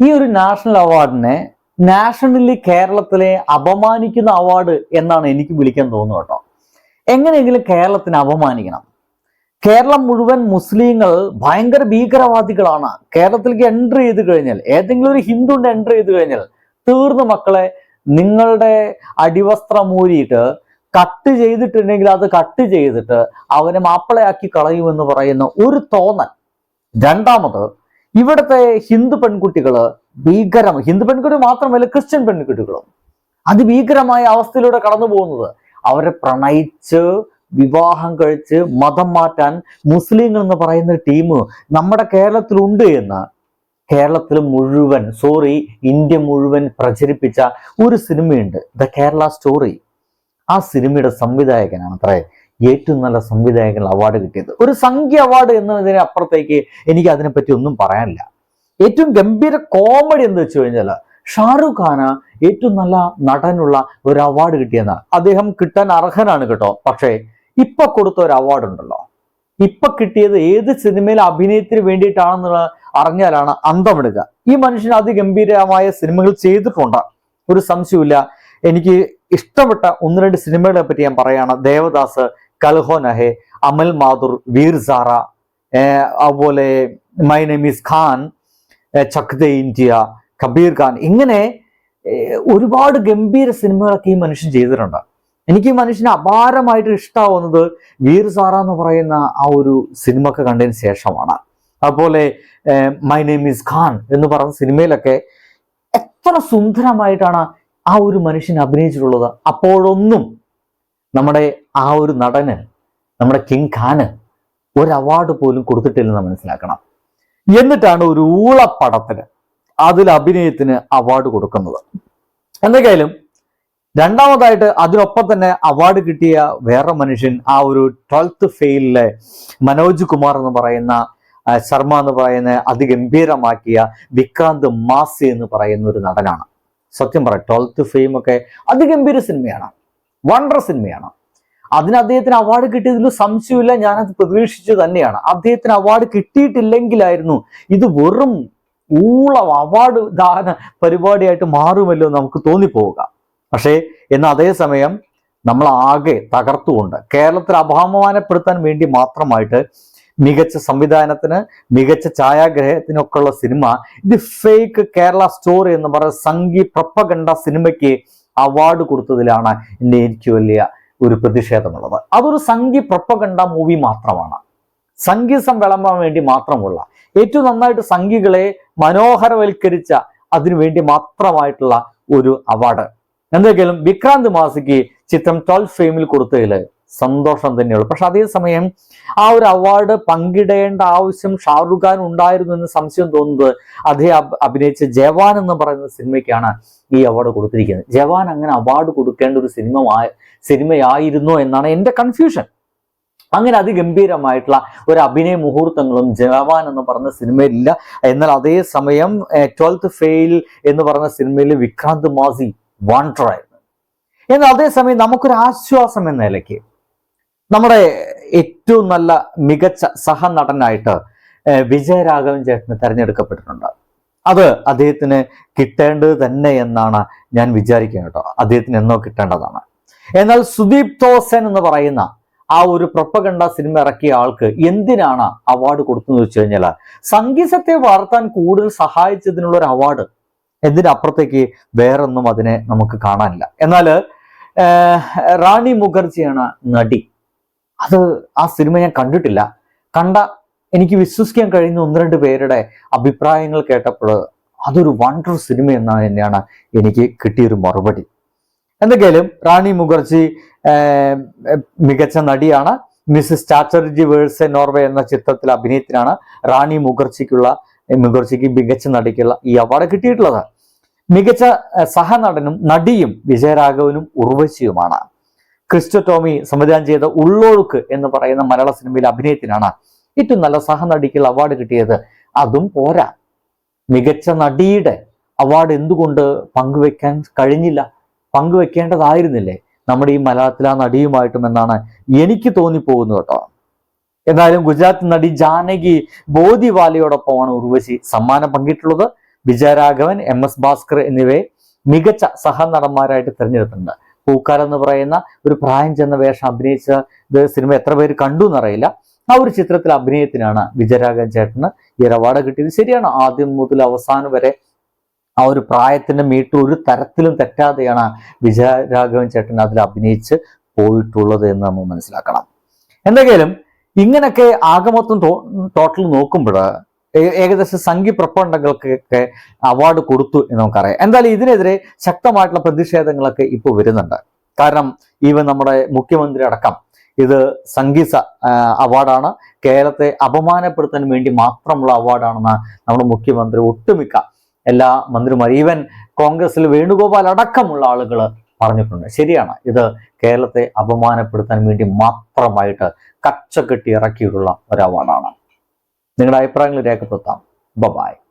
ഈ ഒരു national അവാർഡിനെ nationally കേരളത്തിലെ അപമാനിക്കുന്ന അവാർഡ് എന്നാണ് എനിക്ക് വിളിക്കാൻ തോന്നുന്നത് കേട്ടോ. എങ്ങനെയെങ്കിലും കേരളത്തിനെ അപമാനിക്കണം. കേരളം മുഴുവൻ മുസ്ലിങ്ങൾ ഭയങ്കര ഭീകരവാദികളാണ്. കേരളത്തിലേക്ക് എൻട്രി ചെയ്ത് കഴിഞ്ഞാൽ ഏതെങ്കിലും ഒരു ഹിന്ദുവിന്റെ എൻട്രി ചെയ്ത് കഴിഞ്ഞാൽ തീർന്നു മക്കളെ നിങ്ങളുടെ അടിവസ്ത്രം മൂരിയിട്ട് കട്ട് ചെയ്തിട്ടുണ്ടെങ്കിൽ അത് കട്ട് ചെയ്തിട്ട് അവനെ മാപ്പിളയാക്കി കളയുമെന്ന് പറയുന്ന ഒരു തോന്നൽ. രണ്ടാമത് ഇവിടുത്തെ ഹിന്ദു പെൺകുട്ടികൾ ഭീകരം ഹിന്ദു പെൺകുട്ടി മാത്രമല്ല ക്രിസ്ത്യൻ പെൺകുട്ടികളും. അതിഭീകരമായ അവസ്ഥയിലൂടെ കടന്നു പോകുന്നത്. അവരെ പ്രണയിച്ച് വിവാഹം കഴിച്ച് മതം മാറ്റാൻ മുസ്ലിങ്ങൾ എന്ന് പറയുന്ന ടീം നമ്മുടെ കേരളത്തിലുണ്ട് എന്ന് കേരളത്തിൽ മുഴുവൻ സോറി ഇന്ത്യ മുഴുവൻ പ്രചരിപ്പിച്ച ഒരു സിനിമയുണ്ട്. ദ കേരള സ്റ്റോറി ആ സിനിമയുടെ സംവിധായകനാണ് അത്രേ. ഏറ്റവും നല്ല സംവിധായകൻ അവാർഡ് കിട്ടിയത്. ഒരു സംഖ്യ അവാർഡ് എന്നതിന് അപ്പുറത്തേക്ക് എനിക്ക് അതിനെപ്പറ്റി ഒന്നും പറയാനില്ല. ഏറ്റവും ഗംഭീര കോമഡി എന്ന് വെച്ച് കഴിഞ്ഞാൽ ഷാറുഖ് ഖാന് ഏറ്റവും നല്ല നടനുള്ള ഒരു അവാർഡ് കിട്ടിയെന്നാണ് അദ്ദേഹം കിട്ടാൻ അർഹനാണ് കേട്ടോ. പക്ഷേ ഇപ്പൊ കൊടുത്ത ഒരു അവാർഡ് ഉണ്ടല്ലോ. ഇപ്പൊ കിട്ടിയത് ഏത് സിനിമയിൽ അഭിനയത്തിന് വേണ്ടിയിട്ടാണെന്നുള്ള അറിഞ്ഞാലാണ് അന്തമെടുക്കുക. ഈ മനുഷ്യൻ അതിഗംഭീരമായ സിനിമകൾ ചെയ്തിട്ടുണ്ട്. ഒരു സംശയമില്ല എനിക്ക് ഇഷ്ടപ്പെട്ട ഒന്ന് രണ്ട് സിനിമകളെ പറ്റി ഞാൻ പറയുകയാണ് ദേവദാസ് കൽഹോ നഹെ അമൽ മാതുർ വീർ സാറ അതുപോലെ my name is Khan uh Chak the India Kabir Khan. ഇങ്ങനെ ഒരുപാട് ഗംഭീര സിനിമകളൊക്കെ ഈ മനുഷ്യൻ ചെയ്തിട്ടുണ്ട്. എനിക്ക് ഈ മനുഷ്യന് അപാരമായിട്ട് ഇഷ്ടമാവുന്നത് വീർ സാറ എന്ന് പറയുന്ന ആ ഒരു സിനിമ ഒക്കെ കണ്ടതിന് ശേഷമാണ്. അതുപോലെ മൈ നെയിം ഈസ് ഖാൻ എന്ന് പറഞ്ഞ സിനിമയിലൊക്കെ എത്ര സുന്ദരമായിട്ടാണ് ആ ഒരു മനുഷ്യൻ അഭിനയിച്ചിട്ടുള്ളത്. അപ്പോഴൊന്നും നമ്മുടെ ആ ഒരു നടന് നമ്മുടെ കിങ് ഖാന് ഒരു അവാർഡ് പോലും കൊടുത്തിട്ടില്ലെന്ന് മനസ്സിലാക്കണം. എന്നിട്ടാണ് ഒരു ഊളപ്പടത്തിന് അതിൽ അഭിനയത്തിന് അവാർഡ് കൊടുക്കുന്നത്. എന്തൊക്കെയായാലും രണ്ടാമതായിട്ട് അതിനൊപ്പം തന്നെ അവാർഡ് കിട്ടിയ വേറെ മനുഷ്യൻ ആ ഒരു ട്വൽത്ത് ഫെയിലിലെ മനോജ് കുമാർ എന്ന് പറയുന്ന ശർമ്മ എന്ന് പറയുന്ന അതിഗംഭീരമാക്കിയ വിക്രാന്ത് മാസി എന്ന് പറയുന്ന ഒരു നടനാണ്. സത്യം പറയാം ട്വൽത്ത് ഫെയിം ഒക്കെ അതിഗംഭീര സിനിമയാണ് വണ്ടർ സിനിമയാണ്. അതിന് അദ്ദേഹത്തിന് അവാർഡ് കിട്ടിയതിൽ സംശയമില്ല അത് പ്രതീക്ഷിച്ചു തന്നെയാണ്. അദ്ദേഹത്തിന് അവാർഡ് കിട്ടിയിട്ടില്ലെങ്കിലായിരുന്നു ഇത് വെറും ഊളം അവാർഡ് ദാന പരിപാടിയായിട്ട് മാറുമല്ലോ എന്ന് നമുക്ക് തോന്നിപ്പോവുക. പക്ഷേ എന്നാൽ അതേസമയം നമ്മൾ ആകെ തകർത്തുകൊണ്ട് കേരളത്തിൽ അപമാനപ്പെടുത്താൻ വേണ്ടി മാത്രമായിട്ട് മികച്ച സംവിധാനത്തിന് മികച്ച ഛായാഗ്രഹത്തിനൊക്കെയുള്ള സിനിമ ഇത് ഫേക്ക് കേരള സ്റ്റോറി എന്ന് പറയുന്ന സംഗീ പ്രപ്പകണ്ട സിനിമയ്ക്ക് അവാർഡ് കൊടുത്തതിലാണ് എനിക്ക് വലിയ ഒരു പ്രതിഷേധമുള്ളത്. അതൊരു സംഗീ പ്രപ്പകണ്ട മൂവി മാത്രമാണ്. സംഗീതം വിളമ്പാൻ വേണ്ടി മാത്രമുള്ള ഏറ്റവും നന്നായിട്ട് സംഘികളെ മനോഹരവൽക്കരിച്ച അതിനുവേണ്ടി മാത്രമായിട്ടുള്ള ഒരു അവാർഡ് എന്തെങ്കിലും വിക്രാന്ത് മാസിക്ക് ചിത്രം ട്വൽവ് ഫെയിമിൽ കൊടുത്തതിൽ സന്തോഷം തന്നെയുള്ളൂ. പക്ഷെ അതേസമയം ആ ഒരു അവാർഡ് പങ്കിടേണ്ട ആവശ്യം ഷാറുഖ് ഖാൻ ഉണ്ടായിരുന്നു എന്ന് സംശയം തോന്നുന്നത് അദ്ദേഹം അഭിനയിച്ച ജവാൻ എന്ന് പറയുന്ന സിനിമയ്ക്കാണ് ഈ അവാർഡ് കൊടുത്തിരിക്കുന്നത്. ജവാൻ അങ്ങനെ അവാർഡ് കൊടുക്കേണ്ട ഒരു സിനിമ സിനിമയായിരുന്നു എന്നാണ് എന്റെ കൺഫ്യൂഷൻ. അങ്ങനെ അതിഗംഭീരമായിട്ടുള്ള ഒരു അഭിനയ മുഹൂർത്തങ്ങളും ജവാൻ എന്ന് പറഞ്ഞ സിനിമയിലില്ല. എന്നാൽ അതേ സമയം ട്വൽത്ത് ഫെയിൽ എന്ന് പറഞ്ഞ സിനിമയിൽ വിക്രാന്ത് മാസി വാണ്ടറായിരുന്നു എന്നാൽ അതേസമയം നമുക്കൊരു ആശ്വാസം എന്ന നിലയ്ക്ക് നമ്മുടെ ഏറ്റവും നല്ല മികച്ച സഹനടനായിട്ട് വിജയരാഘവൻ ചേട്ടന് തെരഞ്ഞെടുക്കപ്പെട്ടിട്ടുണ്ട്. അത് അദ്ദേഹത്തിന് കിട്ടേണ്ടത് തന്നെ എന്നാണ് ഞാൻ വിചാരിക്കുന്നത് കേട്ടോ. അദ്ദേഹത്തിന് എന്നോ കിട്ടേണ്ടതാണ്. എന്നാൽ സുദീപ് തോസൻ എന്ന് പറയുന്ന ആ ഒരു പ്രൊപ്പകണ്ട സിനിമ ഇറക്കിയ ആൾക്ക് എന്തിനാണ് അവാർഡ് കൊടുത്തതെന്ന് വെച്ച് കഴിഞ്ഞാൽ സംഗീതത്തെ വളർത്താൻ കൂടുതൽ സഹായിച്ചതിനുള്ള ഒരു അവാർഡ് എന്തിനപ്പുറത്തേക്ക് വേറൊന്നും അതിനെ നമുക്ക് കാണാനില്ല. എന്നാൽ റാണി മുഖർജിയാണ് നടി. അത് ആ സിനിമ ഞാൻ കണ്ടിട്ടില്ല. കണ്ട എനിക്ക് വിശ്വസിക്കാൻ കഴിയുന്ന ഒന്ന് രണ്ട് പേരുടെ അഭിപ്രായങ്ങൾ കേട്ടപ്പോൾ അതൊരു വണ്ടർ സിനിമ എന്നാണ് തന്നെയാണ് എനിക്ക് കിട്ടിയൊരു മറുപടി. എന്തൊക്കെയാലും റാണി മുഖർജി മികച്ച നടിയാണ്. മിസ്സസ് ചാറ്റർജി വേഴ്സ് നോർവേ എന്ന ചിത്രത്തിൽ അഭിനയത്തിനാണ് റാണി മുഖർജിക്കുള്ള മുഖർജിക്ക് മികച്ച നടിക്കുള്ള ഈ അവാർഡ് കിട്ടിയിട്ടുള്ളത്. മികച്ച സഹനടനും നടിയും വിജയരാഘവനും ഉർവശിയുമാണ്. ക്രിസ്റ്റോ ടോമി സംവിധാനം ചെയ്ത ഉള്ളൊഴുക്ക് എന്ന് പറയുന്ന മലയാള സിനിമയിലെ അഭിനയത്തിനാണ് ഏറ്റവും നല്ല സഹനടിക്കുള്ള അവാർഡ് കിട്ടിയത്. അതും പോരാ. മികച്ച നടിയുടെ അവാർഡ് എന്തുകൊണ്ട് പങ്കുവെക്കാൻ കഴിഞ്ഞില്ല? പങ്കുവെക്കേണ്ടതായിരുന്നില്ലേ? നമ്മുടെ ഈ മലയാളത്തിലെ ആ നടിയുമായിട്ടും എന്നാണ് എനിക്ക് തോന്നിപ്പോകുന്നത് കേട്ടോ. എന്നാലും ഗുജറാത്ത് നടി ജാനകി ബോധിവാലയോടൊപ്പമാണ് ഉർവശി സമ്മാനം പങ്കിട്ടുള്ളത്. വിജയരാഘവൻ എം എസ് ഭാസ്കർ എന്നിവയെ മികച്ച സഹനടന്മാരായിട്ട് തിരഞ്ഞെടുത്തിട്ടുണ്ട്. പൂക്കാലം എന്ന് പറയുന്ന ഒരു പ്രായം ചെന്ന വേഷം അഭിനയിച്ച സിനിമ എത്ര പേര് കണ്ടു എന്നറിയില്ല. ആ ഒരു ചിത്രത്തിൽ അഭിനയത്തിനാണ് വിജയരാഘവൻ ചേട്ടന് ഈ ഒരു അവാർഡ് കിട്ടിയത്. ശരിയാണ് ആദ്യം മുതൽ അവസാനം വരെ ആ ഒരു പ്രായത്തിന്റെ മീറ്റർ ഒരു തരത്തിലും തെറ്റാതെയാണ് വിജയരാഘവൻ ചേട്ടൻ അതിൽ അഭിനയിച്ച് പോയിട്ടുള്ളത് എന്ന് നമ്മൾ മനസ്സിലാക്കണം. എന്തെങ്കിലും ഇങ്ങനൊക്കെ ആകമൊത്തം ടോട്ടൽ നോക്കുമ്പോൾ ഏകദേശം സംഘി പ്രപ്പണ്ടങ്ങൾക്കൊക്കെ അവാർഡ് കൊടുത്തു എന്ന് നമുക്കറിയാം. എന്തായാലും ഇതിനെതിരെ ശക്തമായിട്ടുള്ള പ്രതിഷേധങ്ങളൊക്കെ ഇപ്പോൾ വരുന്നുണ്ട്. കാരണം ഈവൻ നമ്മുടെ മുഖ്യമന്ത്രി അടക്കം ഇത് സംഗീത അവാർഡാണ് കേരളത്തെ അപമാനപ്പെടുത്താൻ വേണ്ടി മാത്രമുള്ള അവാർഡാണെന്ന് നമ്മുടെ മുഖ്യമന്ത്രി ഒട്ടുമിക്ക എല്ലാ മന്ത്രിമാരും ഈവൻ കോൺഗ്രസിൽ വേണുഗോപാൽ അടക്കമുള്ള ആളുകൾ പറഞ്ഞിട്ടുണ്ട്. ശരിയാണ് ഇത് കേരളത്തെ അപമാനപ്പെടുത്താൻ വേണ്ടി മാത്രമായിട്ട് കച്ചകെട്ടി ഇറക്കിയിട്ടുള്ള ഒരു അവാർഡാണ് നിങ്ങളുടെ അഭിപ്രായങ്ങൾ രേഖപ്പെടുത്താം. ബബായ്